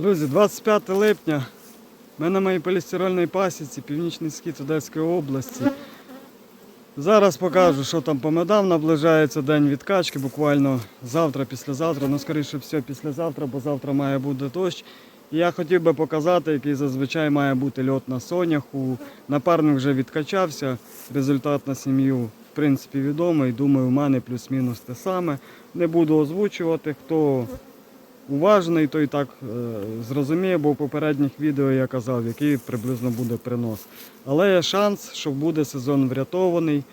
Друзі, 25 липня. Ми на моїй полістирольній пасіці, північний схід Одеської області. Зараз покажу, що там по медам. Наближається день відкачки, буквально завтра, післязавтра, ну скоріше все післязавтра, бо завтра має бути дощ. І я хотів би показати, який зазвичай має бути льот на соняху. Напарник вже відкачався. Результат на сім'ю в принципі відомий. Думаю, у мене плюс-мінус те саме. Не буду озвучувати, хто уважний, той так е, зрозуміє, бо в попередніх відео я казав, який приблизно буде принос. Але є шанс, що буде сезон врятований.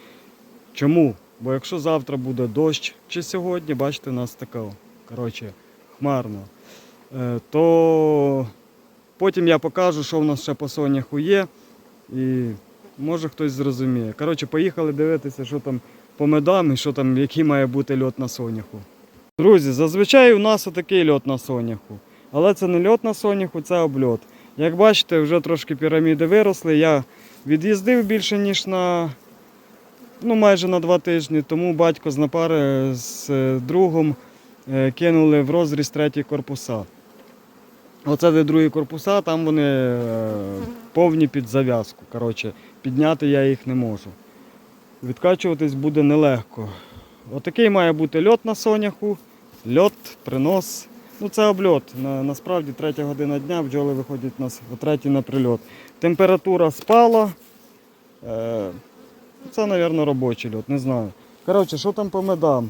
Чому? Бо якщо завтра буде дощ, чи сьогодні, бачите, у нас таке, коротше, хмарно, е, то потім я покажу, що в нас ще по соняху є. І може хтось зрозуміє. Коротше, поїхали дивитися, що там по медам і що там, який має бути льот на соняху. Друзі, зазвичай у нас отакий льот на соняху. Але це не льот на соняху, це обльот. Як бачите, вже трошки піраміди виросли. Я від'їздив більше, ніж на ну, майже на два тижні, тому батько з напари з е, другом е, кинули в розріз треті корпуса. Оце де другі корпуса, там вони е, повні під зав'язку. Коротше, підняти я їх не можу. Відкачуватись буде нелегко. Отакий має бути льот на соняху, льот, принос. Ну це обльот. На, насправді третя година дня бджоли виходять у нас о третій на прильот. Температура спала. Е, це, мабуть, робочий льот, не знаю. Коротше, що там по медам?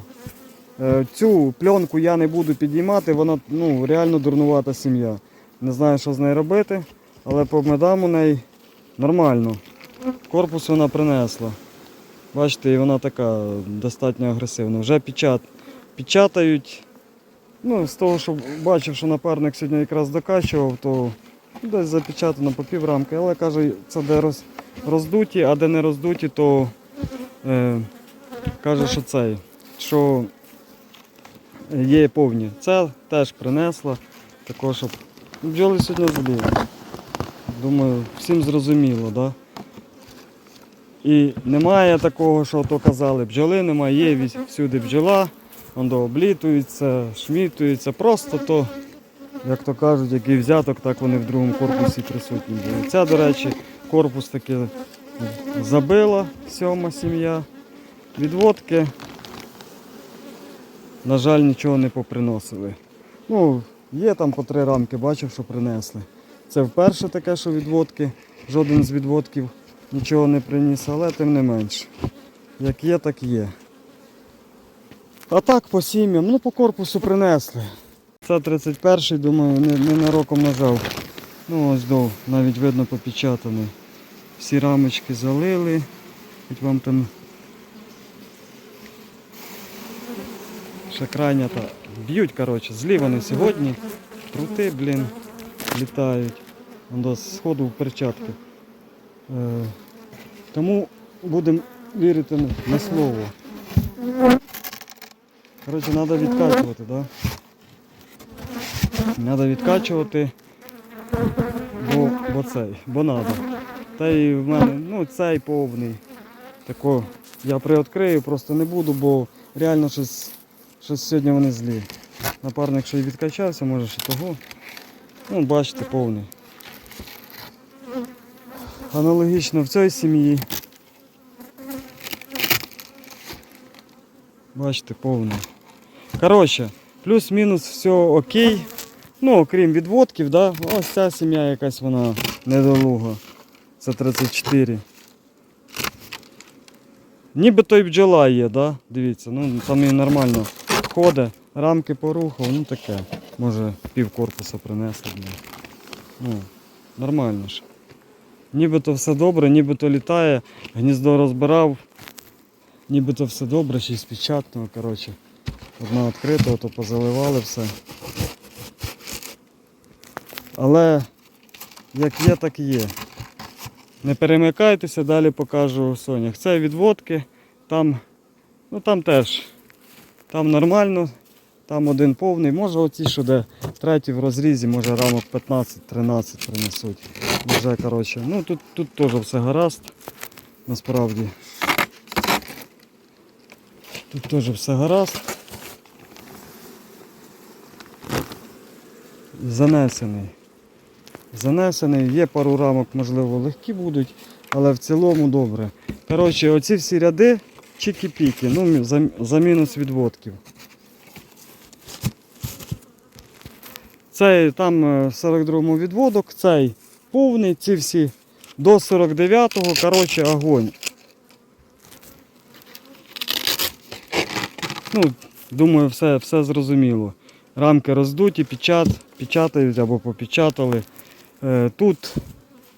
Е, цю пленку я не буду підіймати, вона ну, реально дурнувата сім'я. Не знаю, що з нею робити, але по медам у неї нормально. Корпус вона принесла. Бачите, і вона така достатньо агресивна. Вже печат, печатають. Ну, з того, що бачив, що напарник сьогодні якраз докачував, то десь запечатано по піврамки. Але каже, це де роз, роздуті, а де не роздуті, то е, каже, що цей, що є повні. Це теж принесла. Також, щоб бджоли сьогодні злі. Думаю, всім зрозуміло? Да? І немає такого, що то казали, бджоли немає, є всюди бджола, воно облітується, шмітується. Просто то, як то кажуть, який взяток, так вони в другому корпусі присутні були. Ця, до речі, корпус таки забила сьома сім'я. Відводки, на жаль, нічого не поприносили. Ну, є там по три рамки, бачив, що принесли. Це вперше таке, що відводки, жоден з відводків нічого не приніс, але тим не менш. Як є, так є. А так по сім'ям, ну по корпусу принесли. Це 31-й, думаю, не, не нароком нажав. Ну ось до, навіть видно попечатаний. Всі рамочки залили. Хоч вам там ще крайня та б'ють, коротше, злі вони сьогодні. Крути, блін, літають. Он до сходу в перчатки. Е, тому будемо вірити на- слово. Коротше, треба відкачувати, так? Да? Треба відкачувати, бо, бо цей, бо треба. Та й в мене, ну цей повний. Тако я приоткрию, просто не буду, бо реально щось, щось сьогодні вони злі. Напарник ще й відкачався, може ще того. Ну, бачите, повний. Аналогічно в цій сім'ї. Бачите, повний. Коротше, плюс-мінус все окей. Ну, окрім відводків, да? ось ця сім'я якась вона недолуга. Це 34. Ніби той бджола є, да? дивіться, ну там і нормально ходить, рамки порухав, ну таке. Може пів корпуса принесли. Ну, нормально ж. Нібито все добре, нібито літає, гніздо розбирав, нібито все добре, ще й з печатного, коротше. Одна відкрита, то позаливали все. Але як є, так і є. Не перемикайтеся, далі покажу сонях. Це відводки, там, ну там теж, там нормально, там один повний, може оці, що де третій в розрізі, може рамок 15-13 принесуть. Вже, коротше, ну тут, тут теж все гаразд, насправді. Тут теж все гаразд. занесений. Занесений, є пару рамок, можливо, легкі будуть, але в цілому добре. Коротше, оці всі ряди чики-піки, ну, за, за мінус відводків. Цей там е, 42-му відводок, цей повний, ці всі до 49-го, коротше, огонь. Ну, думаю, все, все зрозуміло. Рамки роздуті, печат, печатають або попечатали. Е, тут,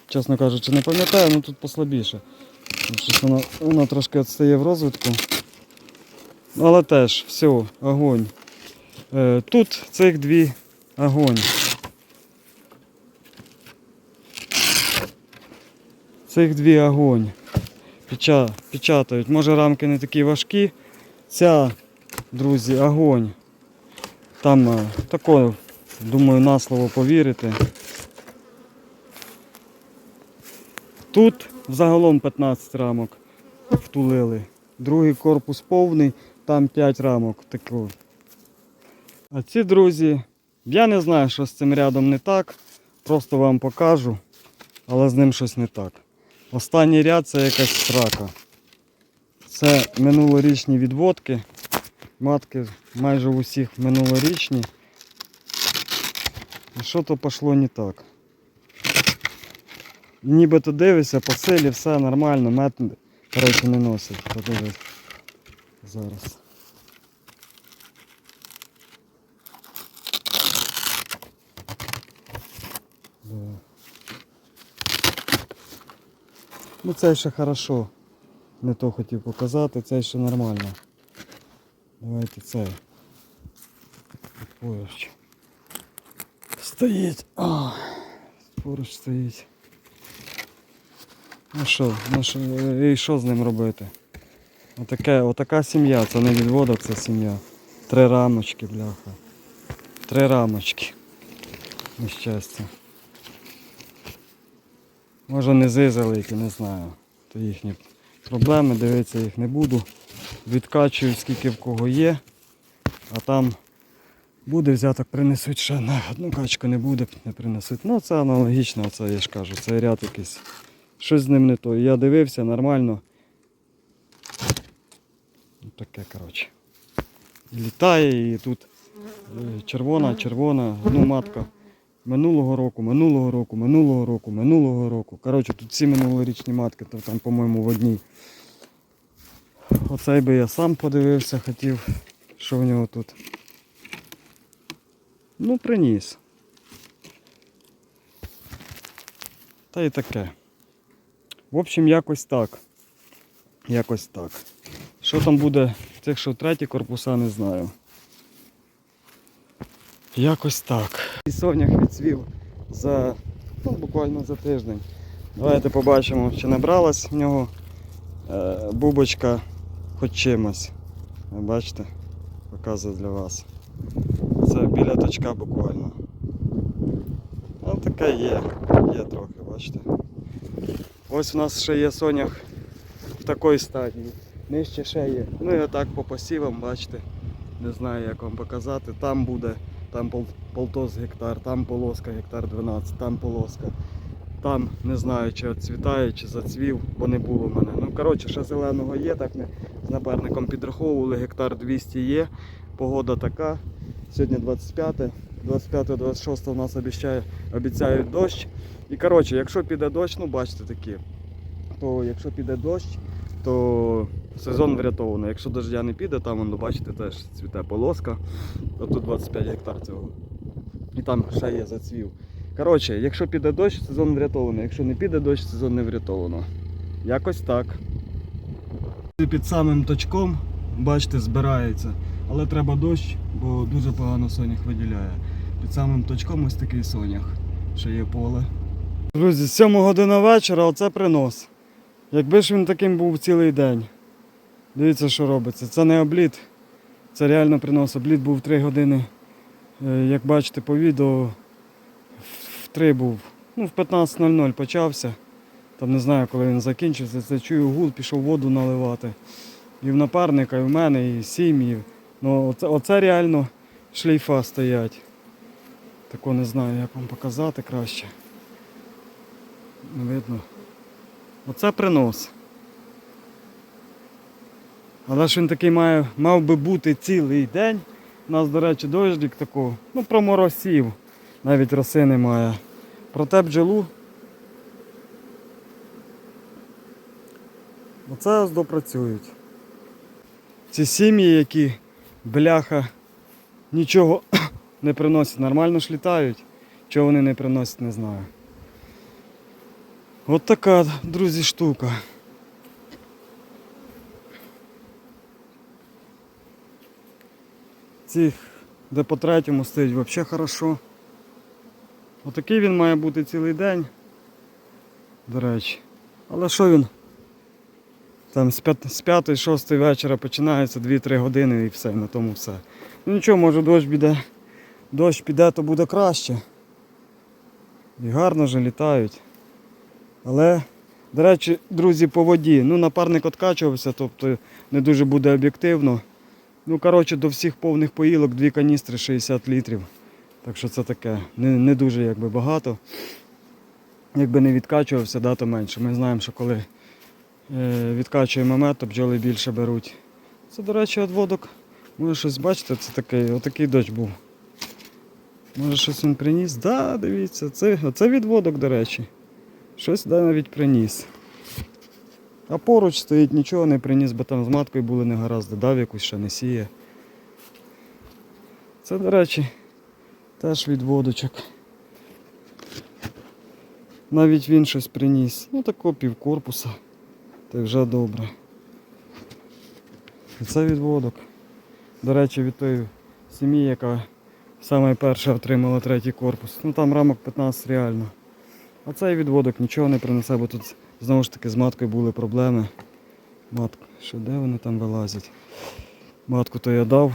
чесно кажучи, не пам'ятаю, але тут послабіше. Тут Щось воно, воно трошки відстає в розвитку. Але теж, все, огонь. Е, тут цих дві огонь. Цих дві огонь. Печа, печатають. Може рамки не такі важкі. Ця, друзі, огонь. Там е, тако, думаю, на слово повірите. Тут загалом 15 рамок втулили. Другий корпус повний, там 5 рамок. Тако. А ці друзі, я не знаю, що з цим рядом не так. Просто вам покажу, але з ним щось не так. Останній ряд це якась срака. Це минулорічні відводки. Матки майже у всіх минулорічні. І що то пішло не так. Нібито дивишся, по силі все нормально, мед, коротше, не носить. Подивись. Зараз. Ну це ще хорошо. Не то хотів показати, це ще нормально. Давайте це. Поруч. Стоїть. А, поруч стоїть. Ну що, ну що, і що з ним робити? Отаке, отака сім'я, це не відводок, це сім'я. Три рамочки, бляха. Три рамочки. Нещастя. Може низи залиті, не знаю. То їхні проблеми, дивитися їх не буду. Відкачую скільки в кого є, а там буде взяток, принесуть ще на одну качку не буде, не принесуть. Ну це аналогічно, це я ж кажу, це ряд якийсь. Щось з ним не то. Я дивився нормально. Ну, Таке, коротше. Літає, і тут е, червона, червона, ну матка. Минулого року, минулого року, минулого року, минулого року. Коротше, тут всі минулорічні матки, то там, по-моєму, в одній. Оцей би я сам подивився, хотів, що в нього тут. Ну, приніс. Та й таке. В общем, якось так. Якось так. Що там буде в тих, що треті корпуса, не знаю. Якось так. І сонях відцвів за ну, буквально за тиждень. Давайте побачимо, чи набралась в нього е, бубочка хоч чимось. Бачите? Показую для вас. Це біля точка буквально. Ну таке є, є трохи, бачите. Ось у нас ще є сонях в такій стадії. Нижче ще є. Ну і отак по посівам, бачите. Не знаю як вам показати. Там буде, там полтос гектар, там полоска гектар 12, там полоска. Там не знаю, чи відцвітає, чи зацвів, бо не було в мене. Ну коротше, ще зеленого є, так ми з напарником підраховували, гектар 200 є. Погода така. Сьогодні 25, 25-26 у нас обіцяє, обіцяють дощ. І коротше, якщо піде дощ, ну бачите такі, то якщо піде дощ, то сезон врятований. Якщо дождя не піде, там воно, бачите, теж цвіте полоска. Тут 25 гектар цього. І там ще є зацвів. Коротше, якщо піде дощ, сезон врятований. Якщо не піде дощ, сезон не врятовано. Якось так. Під самим точком, бачите, збирається. Але треба дощ, бо дуже погано сонях виділяє. Під самим точком ось такий сонях. Ще є поле. Друзі, 7 година вечора оце принос. Якби ж він таким був цілий день. Дивіться, що робиться. Це не обліт. Це реально принос. Обліт був 3 години. Е, Як бачите по відео, в 3 був. Ну, в 15.00 почався. Там не знаю, коли він закінчився. Це чую гул, пішов воду наливати. І в напарника, і в мене, і в сім'ї. Ну, оце, оце реально шлейфа стоять. Тако не знаю, як вам показати краще. Не видно. Оце принос. Але ж він такий має, мав би бути цілий день. У нас, до речі, дощик такого, ну, проморосів. Навіть роси немає. Проте бджолу. Оце допрацюють. Ці сім'ї, які бляха нічого не приносять, нормально ж літають. Чого вони не приносять, не знаю. От така, друзі, штука. Цих, де по третьому стоїть, взагалі хорошо. Отакий він має бути цілий день. До речі. Але що він? Там з 5 з 5-6 вечора починається 2-3 години і все, на тому все. Ну нічого, може дощ піде. Дощ піде, то буде краще. І гарно же літають. Але, до речі, друзі, по воді. Ну, напарник откачувався, тобто не дуже буде об'єктивно. Ну, коротше, до всіх повних поїлок дві каністри 60 літрів. Так що це таке. Не, не дуже якби багато. Якби не відкачувався, да, то менше. Ми знаємо, що коли е, відкачуємо мед, то бджоли більше беруть. Це, до речі, відводок. Може щось бачите, це такий, отакий дощ був. Може щось він приніс? Да, дивіться, це, це відводок, до речі. Щось да, навіть приніс. А поруч стоїть, нічого не приніс, бо там з маткою були негаразди, дав якусь ще не сіє. Це, до речі, теж відводочок. Навіть він щось приніс. Ну тако пів корпуса. Та вже добре. І Це відводок. До речі, від тої сім'ї, яка саме отримала третій корпус. Ну там рамок 15 реально. А цей відводок нічого не принесе, бо тут знову ж таки з маткою були проблеми. Матку, що де вони там вилазять? Матку то я дав.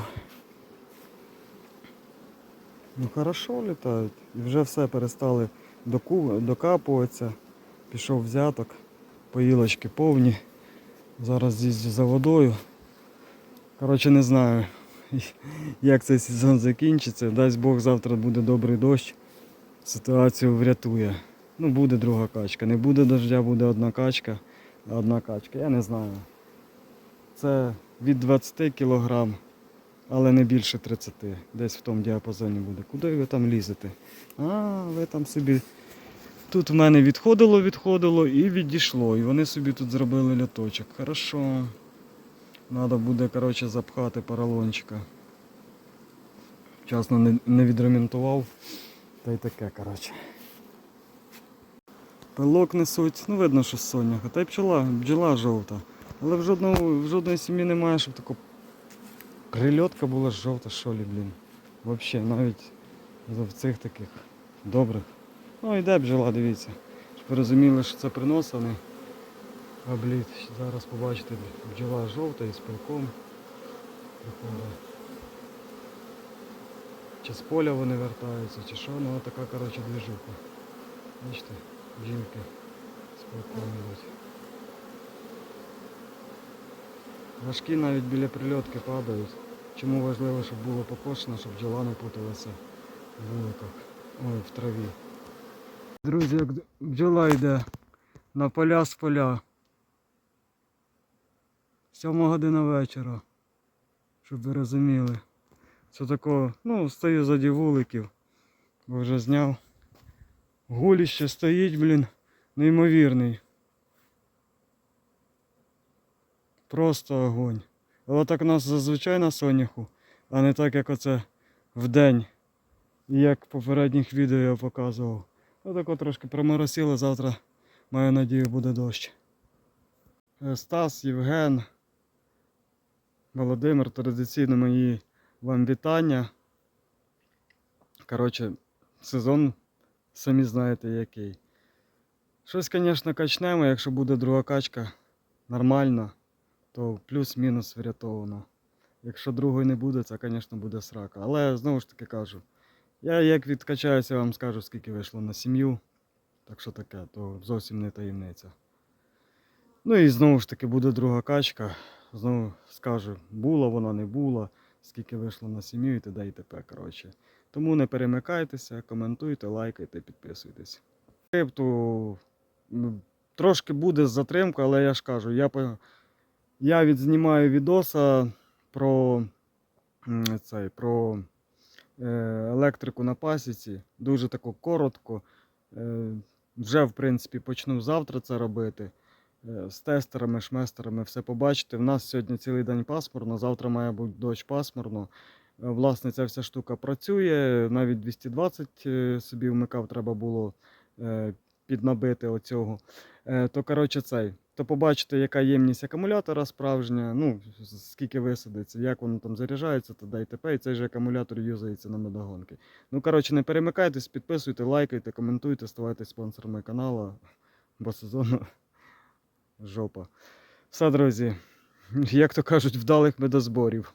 Ну хорошо літають. І вже все перестали докапуватися. Пішов взяток, поїлочки повні. Зараз з'їздю за водою. Коротше, не знаю, як цей сезон закінчиться. Дасть Бог, завтра буде добрий дощ. Ситуацію врятує. Ну, буде друга качка. Не буде дождя, буде одна качка, одна качка. Я не знаю. Це від 20 кг, але не більше 30. Десь в тому діапазоні буде. Куди ви там лізете? А, ви там собі. Тут в мене відходило, відходило і відійшло. І вони собі тут зробили ляточок. Хорошо. Треба буде, коротше, запхати поролончика. Вчасно не відремонтував. Та й таке, коротше. Пилок несуть, ну видно, що соняха. Та й пчела, бджола жовта. Але в жодного, в жодної сім'ї немає, щоб така прильотка була жовта, що лі, блін. Взагалі, навіть в цих таких добрих. Ну йде бджола, дивіться. Щоб ви розуміли, що це принос, а не. Зараз побачите, бджола жовта із пилком. Приходить. Чи з поля вони вертаються, чи що, ну така коротше движуха. Бачите, з пилком йдуть. Важкі навіть біля прильотки падають. Чому важливо, щоб було покошено, щоб бджола не путалася в вуликах, ой, в траві. Друзі, як бджола йде на поля з поля. Сьома година вечора. Щоб ви розуміли. Це такого, ну, стою заді вуликів, бо вже зняв. Гуліще стоїть, блін, неймовірний. Просто огонь. Але так у нас зазвичай на соняху, а не так, як оце в день. І як в попередніх відео я показував. Отако трошки проморосило, завтра, маю надію, буде дощ. Е, Стас, Євген, Володимир, традиційно мої вам вітання. Коротше, сезон, самі знаєте який. Щось, звісно, качнемо, якщо буде друга качка нормально, то плюс-мінус врятовано. Якщо другої не буде, це, звісно, буде срака. Але знову ж таки кажу, я як відкачаюся, вам скажу, скільки вийшло на сім'ю. Так що таке, то зовсім не таємниця. Ну і знову ж таки буде друга качка. Знову скажу, була вона, не була, скільки вийшло на сім'ю і т.д. і т.п. Коротше. Тому не перемикайтеся, коментуйте, лайкайте, підписуйтесь. Крипту трошки буде з затримкою, але я ж кажу, я, я відзнімаю відоса про, цей, про е, електрику на пасіці. Дуже тако коротко. Е, вже, в принципі, почну завтра це робити. Е, З тестерами, шместерами все побачите. В нас сьогодні цілий день пасмурно, завтра має бути дощ пасмурно. Е, Власне, ця вся штука працює. Навіть 220 е, собі вмикав, треба було піднабити оцього. То, коротше, цей. То побачите, яка ємність акумулятора справжня, ну, скільки висадиться, як воно там заряджається, то і т.п. І цей же акумулятор юзається на медогонки. Ну, коротше, не перемикайтесь, підписуйте, лайкайте, коментуйте, ставайте спонсорами каналу, бо сезону жопа. Все, друзі, як то кажуть, вдалих медозборів.